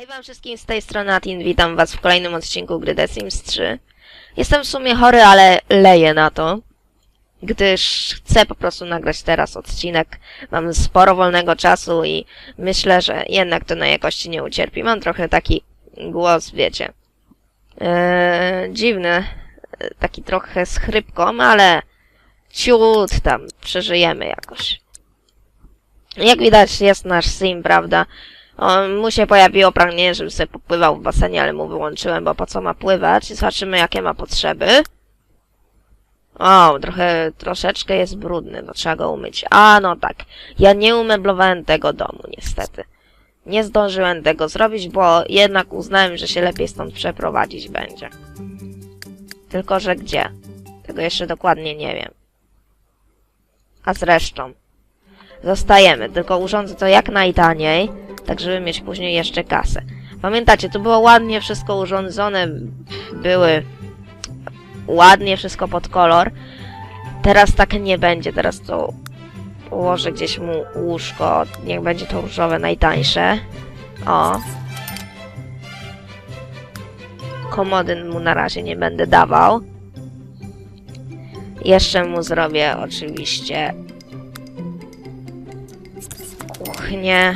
Hej wam wszystkim, z tej strony Atin, witam was w kolejnym odcinku gry The Sims 3. Jestem w sumie chory, ale leję na to, gdyż chcę po prostu nagrać teraz odcinek. Mam sporo wolnego czasu i myślę, że jednak to na jakości nie ucierpi. Mam trochę taki głos, wiecie, eee, dziwny, e, taki trochę z chrypką, ale ciut tam, przeżyjemy jakoś. Jak widać jest nasz sim, prawda? On, mu się pojawiło pragnienie, żeby sobie popływał w basenie, ale mu wyłączyłem, bo po co ma pływać? Zobaczymy, jakie ma potrzeby. O, trochę, troszeczkę jest brudny, no trzeba go umyć. A, no tak. Ja nie umeblowałem tego domu, niestety. Nie zdążyłem tego zrobić, bo jednak uznałem, że się lepiej stąd przeprowadzić będzie. Tylko, że gdzie? Tego jeszcze dokładnie nie wiem. A zresztą. Zostajemy, tylko urządzę to jak najtaniej, tak żeby mieć później jeszcze kasę. Pamiętacie, to było ładnie wszystko urządzone, były ładnie wszystko pod kolor. Teraz tak nie będzie, teraz to ułożę gdzieś mu łóżko, niech będzie to różowe najtańsze. O. Komody mu na razie nie będę dawał. Jeszcze mu zrobię oczywiście kuchnię.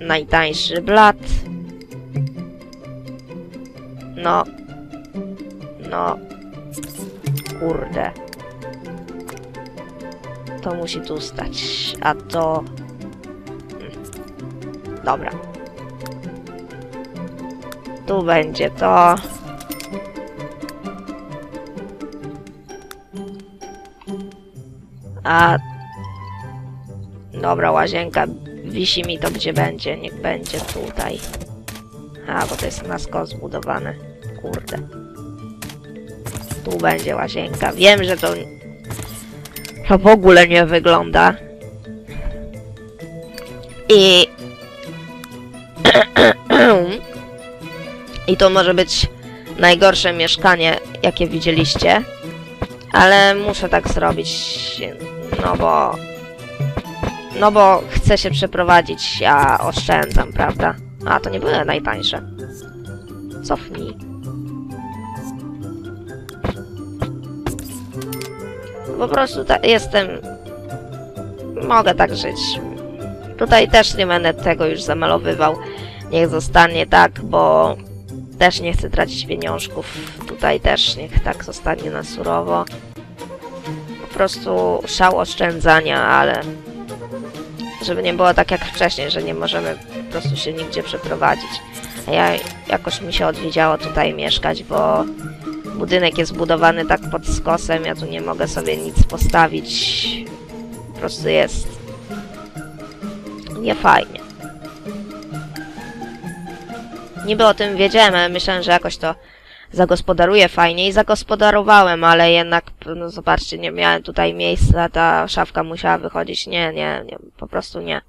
Najtańszy blat. No. No. Kurde. To musi tu stać. A to... Dobra. Tu będzie to. A Dobra, łazienka. Wisi mi to gdzie będzie. Niech będzie tutaj. A, bo to jest na skos zbudowane. Kurde. Tu będzie łazienka. Wiem, że to... To w ogóle nie wygląda. I... I to może być najgorsze mieszkanie, jakie widzieliście. Ale muszę tak zrobić. No bo no bo chcę się przeprowadzić, a oszczędzam, prawda? A, to nie były najtańsze. Cofnij. Po prostu jestem... Mogę tak żyć. Tutaj też nie będę tego już zamalowywał. Niech zostanie tak, bo też nie chcę tracić pieniążków. Tutaj też niech tak zostanie na surowo. Po prostu szał oszczędzania, ale żeby nie było tak jak wcześniej, że nie możemy po prostu się nigdzie przeprowadzić. A ja jakoś mi się odwiedziało tutaj mieszkać, bo budynek jest budowany tak pod skosem, ja tu nie mogę sobie nic postawić. Po prostu jest nie fajnie. Niby o tym wiedziałem, ale myślałem, że jakoś to zagospodaruję fajnie i zagospodarowałem, ale jednak, no zobaczcie, nie miałem tutaj miejsca, ta szafka musiała wychodzić. Nie, nie, nie, po prostu nie.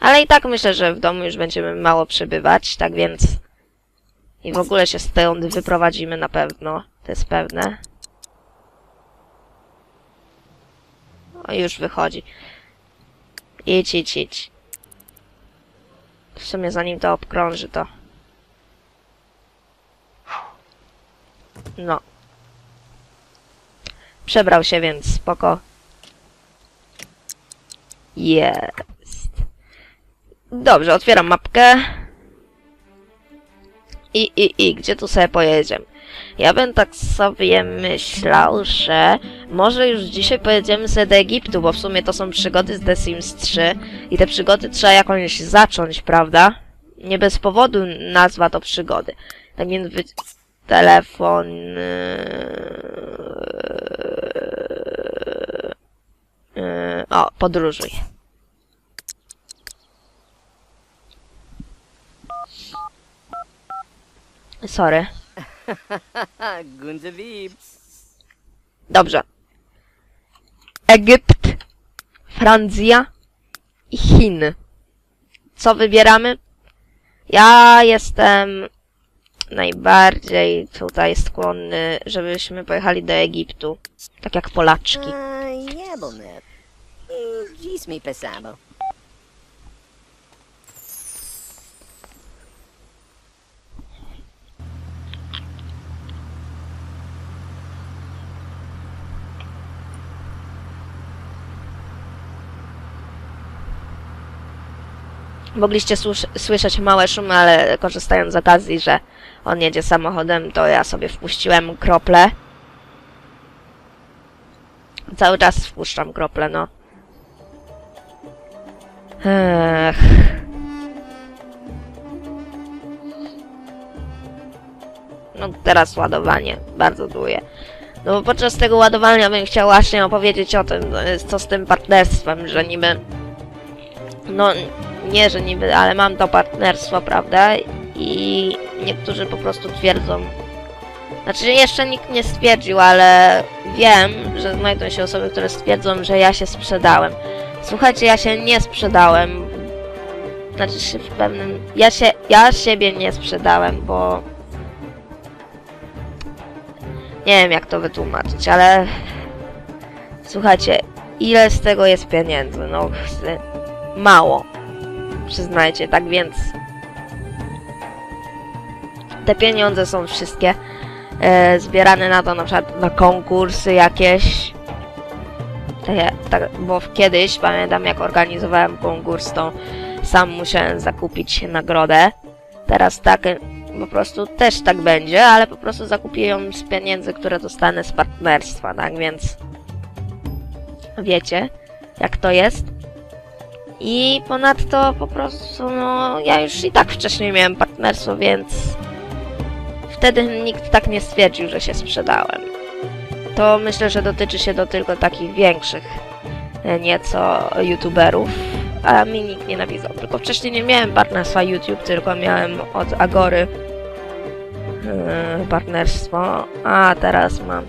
Ale i tak myślę, że w domu już będziemy mało przebywać, tak więc... I w ogóle się stąd wyprowadzimy na pewno, to jest pewne. O, już wychodzi. Idź, idź, idź. W sumie zanim to obkrąży, to... No. Przebrał się, więc spoko. Jest. Dobrze, otwieram mapkę. I, i, i, gdzie tu sobie pojedziemy? Ja bym tak sobie myślał, że może już dzisiaj pojedziemy sobie do Egiptu, bo w sumie to są przygody z The Sims 3 i te przygody trzeba jakąś zacząć, prawda? Nie bez powodu nazwa to przygody. Tak więc telefon. Yy, o, podróżuj. Sorry. Dobrze. Egipt, Francja i Chiny. Co wybieramy? Ja jestem najbardziej tutaj skłonny, żebyśmy pojechali do Egiptu. Tak jak Polaczki. Ah, jebelnet. Dziś mi pesamo. Mogliście słyszeć małe szumy, ale korzystając z okazji, że on jedzie samochodem, to ja sobie wpuściłem krople. Cały czas wpuszczam krople, no. Ech. No teraz ładowanie bardzo długie. No bo podczas tego ładowania bym chciał właśnie opowiedzieć o tym, co z tym partnerstwem, że niby... No, nie, że niby, ale mam to partnerstwo, prawda? I niektórzy po prostu twierdzą... Znaczy, jeszcze nikt nie stwierdził, ale wiem, że znajdą się osoby, które stwierdzą, że ja się sprzedałem. Słuchajcie, ja się nie sprzedałem. Znaczy, się w pewnym... Ja się... Ja siebie nie sprzedałem, bo... Nie wiem jak to wytłumaczyć, ale słuchajcie, ile z tego jest pieniędzy? No, mało. Przyznajcie, tak więc te pieniądze są wszystkie e, zbierane na to na przykład na konkursy jakieś. Takie, tak, bo kiedyś pamiętam jak organizowałem konkurs, to sam musiałem zakupić nagrodę. Teraz tak po prostu też tak będzie, ale po prostu zakupię ją z pieniędzy, które dostanę z partnerstwa, tak więc wiecie, jak to jest. I ponadto po prostu, no, ja już i tak wcześniej miałem partnerstwo, więc wtedy nikt tak nie stwierdził, że się sprzedałem. To myślę, że dotyczy się do tylko takich większych e, nieco youtuberów, a mi nikt nie napisał. Tylko wcześniej nie miałem partnerstwa YouTube, tylko miałem od Agory yy, partnerstwo, a teraz mam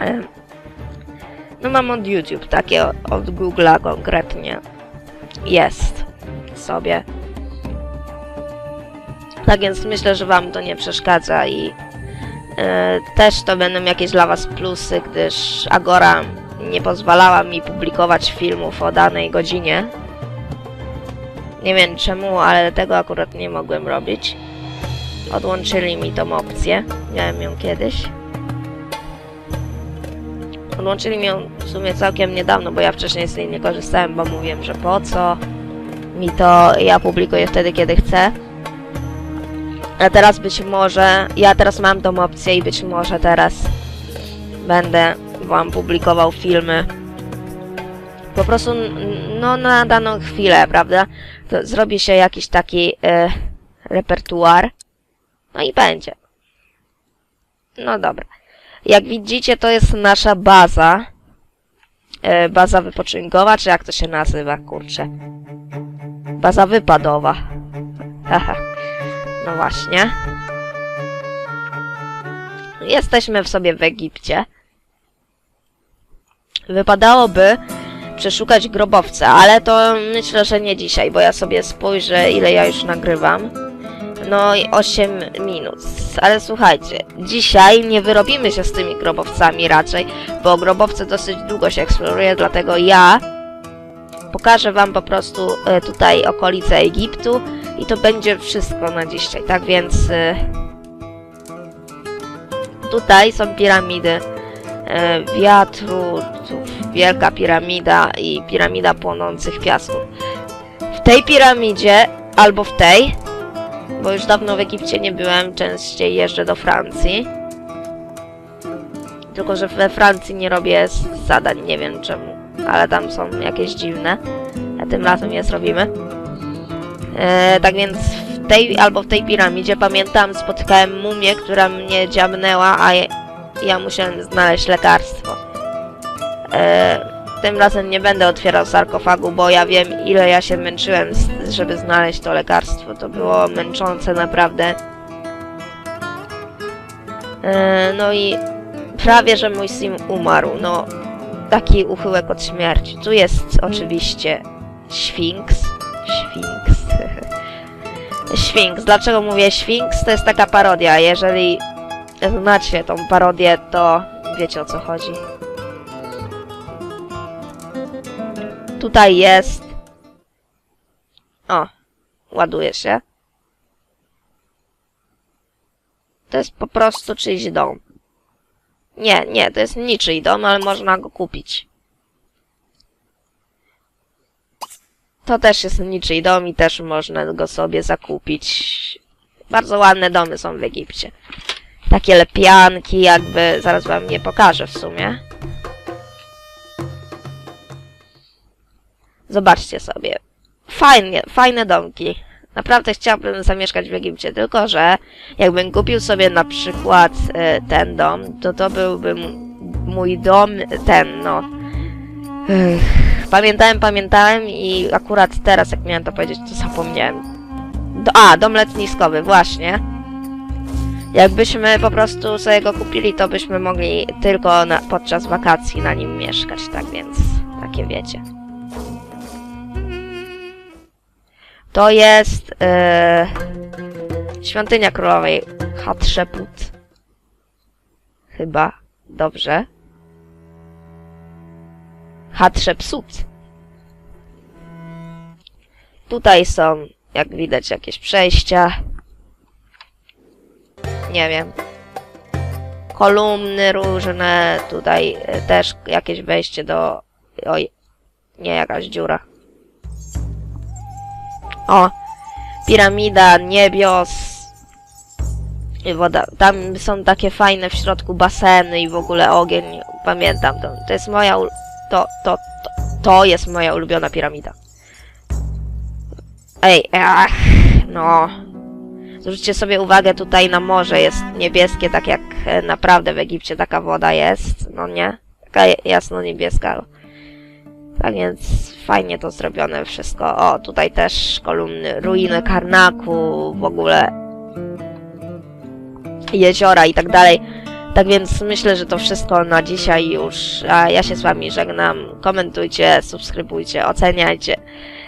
e, no mam od YouTube, takie od, Google'a konkretnie jest sobie. Tak więc myślę, że wam to nie przeszkadza i e, też to będą jakieś dla was plusy, gdyż Agora nie pozwalała mi publikować filmów o danej godzinie. Nie wiem czemu, ale tego akurat nie mogłem robić. Odłączyli mi tą opcję. Miałem ją kiedyś. Odłączyli mi ją w sumie całkiem niedawno, bo ja wcześniej z niej nie korzystałem, bo mówiłem, że po co mi to, ja publikuję wtedy, kiedy chcę. A teraz być może, ja teraz mam tą opcję i być może teraz będę wam publikował filmy po prostu, no na daną chwilę, prawda? To zrobi się jakiś taki e, repertuar. No i będzie. No dobra. Jak widzicie, to jest nasza baza. E, baza wypoczynkowa, czy jak to się nazywa, kurczę. Baza wypadowa. Haha. no właśnie. Jesteśmy w sobie w Egipcie. Wypadałoby przeszukać grobowce, ale to myślę, że nie dzisiaj, bo ja sobie spojrzę, ile ja już nagrywam. No i 8 minut. Ale słuchajcie, dzisiaj nie wyrobimy się z tymi grobowcami raczej, bo grobowce dosyć długo się eksploruje, dlatego ja pokażę wam po prostu e, tutaj okolice Egiptu i to będzie wszystko na dzisiaj. Tak więc e, tutaj są piramidy e, wiatru, wielka piramida i piramida płonących piasków. W tej piramidzie, albo w tej, bo już dawno w Egipcie nie byłem, częściej jeżdżę do Francji. Tylko, że we Francji nie robię zadań, nie wiem czemu, ale tam są jakieś dziwne. A tym razem je zrobimy. E, tak więc w tej albo w tej piramidzie pamiętam spotkałem mumię, która mnie dziabnęła, a ja, ja musiałem znaleźć lekarstwo. E, tym razem nie będę otwierał sarkofagu, bo ja wiem ile ja się męczyłem, żeby znaleźć to lekarstwo. To było męczące naprawdę. E, no i prawie, że mój sim umarł. No, taki uchyłek od śmierci. Tu jest oczywiście Śfinks. Śfinks. Śfinks. Dlaczego mówię Śfinks? To jest taka parodia. Jeżeli znacie tą parodię, to wiecie o co chodzi. Tutaj jest. O, ładuje się. To jest po prostu czyjś dom. Nie, nie, to jest niczyj dom, ale można go kupić. To też jest niczyj dom i też można go sobie zakupić. Bardzo ładne domy są w Egipcie. Takie lepianki, jakby, zaraz wam je pokażę w sumie. Zobaczcie sobie. Fajnie, fajne domki. Naprawdę chciałbym zamieszkać w Egipcie, tylko że jakbym kupił sobie na przykład e, ten dom, to to byłby mój dom, ten, no. Ech, pamiętałem, pamiętałem i akurat teraz, jak miałem to powiedzieć, to zapomniałem. Do, a, dom letniskowy, właśnie. Jakbyśmy po prostu sobie go kupili, to byśmy mogli tylko na, podczas wakacji na nim mieszkać, tak więc, takie wiecie. To jest e, świątynia królowej Hatshepsut. Chyba. Dobrze. Hatshepsut. Tutaj są, jak widać, jakieś przejścia. Nie wiem. Kolumny różne. Tutaj e, też jakieś wejście do... Oj. Nie, jakaś dziura. O, piramida niebios. I woda. Tam są takie fajne w środku baseny i w ogóle ogień. Pamiętam to. To jest moja. To, to, to, to jest moja ulubiona piramida. Ej, ach, no. Zwróćcie sobie uwagę, tutaj na morze jest niebieskie, tak jak e, naprawdę w Egipcie taka woda jest. No nie? Taka jasno niebieska. Tak więc fajnie to zrobione wszystko. O, tutaj też kolumny, ruiny Karnaku, w ogóle jeziora i tak dalej. Tak więc myślę, że to wszystko na dzisiaj już. A ja się z wami żegnam. Komentujcie, subskrybujcie, oceniajcie.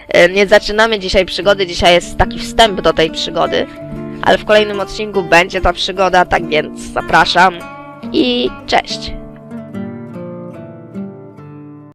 E, Nie zaczynamy dzisiaj przygody, dzisiaj jest taki wstęp do tej przygody. Ale w kolejnym odcinku będzie ta przygoda, tak więc zapraszam i cześć!